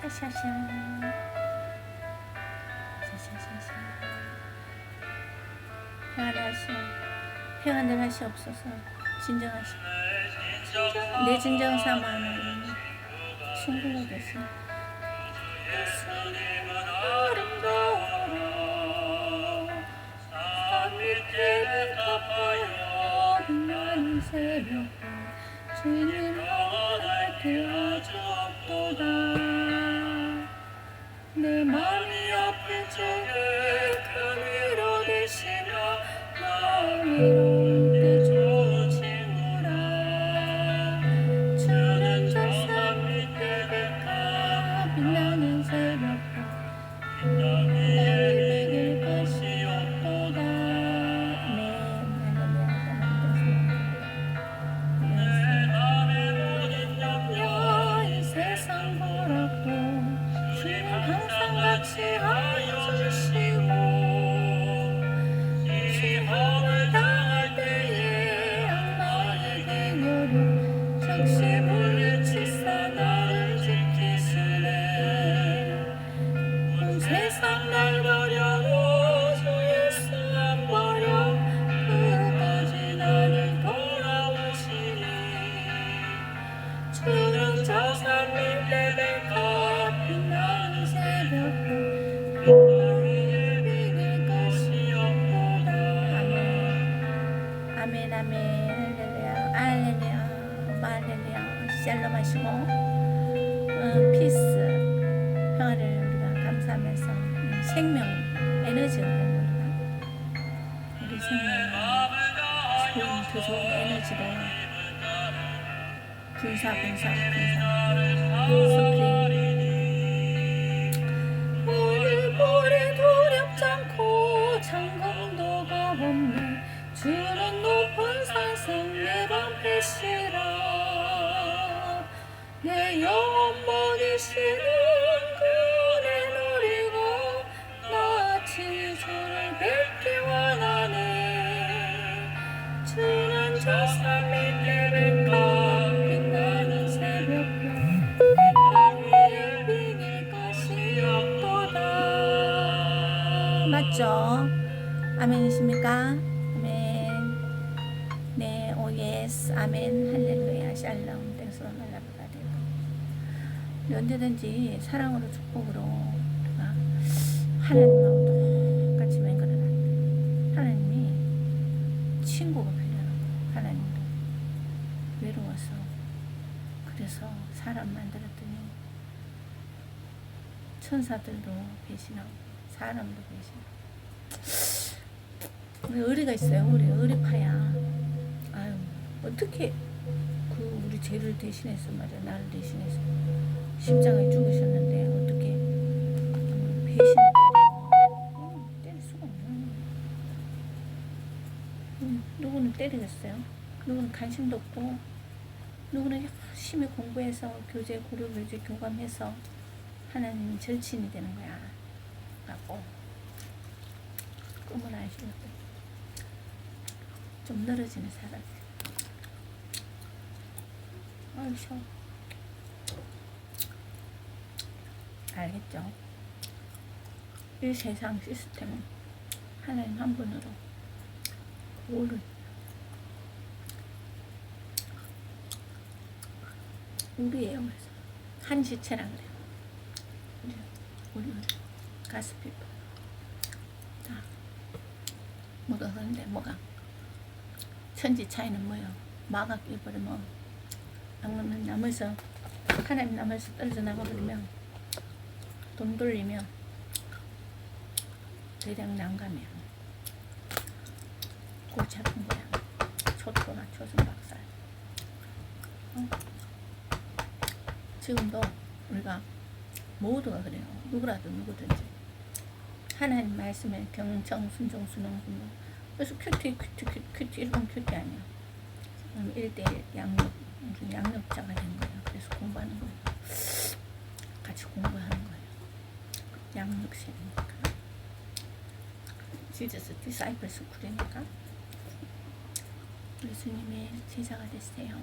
샤샤샤. 샤샤샤샤. 평안하시, 평안을 하시옵소서. 진정하시. 내 진정 삼아는 친구가 되시. 아름다워라. 산밑에 덮어요 빛나는 새벽 주님 하나님께 아주옵도다 내 맘이 항상 아멘 아멘. 할렐루야 할렐루야. 할렐루야 샬롬 하시고 어, 피스 평화를 우리가 감사하면서 이 생명 에너지가 되는 우리가 우리 생명 좋은 더 좋은 에너지를 군사 군사 군사 산성 내방 패시라 내 영혼 먹이시는 그네 누리고 나치 주를 뵙기 원하네 주는 저산 밑에 백합 빛나는 새벽별 빛나 위에 비길 것이 없도다 맞죠? 아멘이십니까? 아멘 예스 아멘 할렐루야. 샬롬. 땡스로 날라보다 되고 언제든지 사랑으로 축복으로 우리가 하나님하고 똑같이 맹글어라 하나님이 친구가 필요하고 하나님도 외로워서 그래서 사람 만들었더니 천사들도 배신하고 사람도 배신하고. 우리 의리가 있어요? 우리 의리파야 어떻게 그 우리 죄를 대신해서 말이야 나를 대신해서 십자가에 죽으셨는데 어떻게 때려? 음, 누구는 때리겠어요? 누구는 관심도 없고 누구는 열심히 공부해서 교재 고려 교재 교감해서 하나님 절친이 되는 거야. 라고 꿈을 아시거든 좀 늘어지는 사람 아유 시원 알겠죠? 이 세상 시스템은 하나님 한 분으로 옳은 우리예요 그래서 한 지체라 그래요. 우리 우리 가스피파 다 묻어서는데 뭐가? 천지 차이는 뭐예요? 마가 끼버리면 악는 남에서 하나님 남에서 떨어져 나가버리면 돈 돌리면 대량 난감이야 골치 아픈 거야. 초토나 초선 박살. 어? 지금도 우리가 모두가 그래요. 누구라도 누구든지. 하나님 말씀에 경청 순종 순종 순종 그래서 큐티 큐티 큐티, 큐티 이런 큐티 아니야. 지금 1대1 양육 양육자가 된 거예요. 그래서 공부하는 거예요. 같이 공부하는 거예요. 양육생이니까. 지저스 디사이플 스 쿨이니까. 예수님의 제자가 됐어요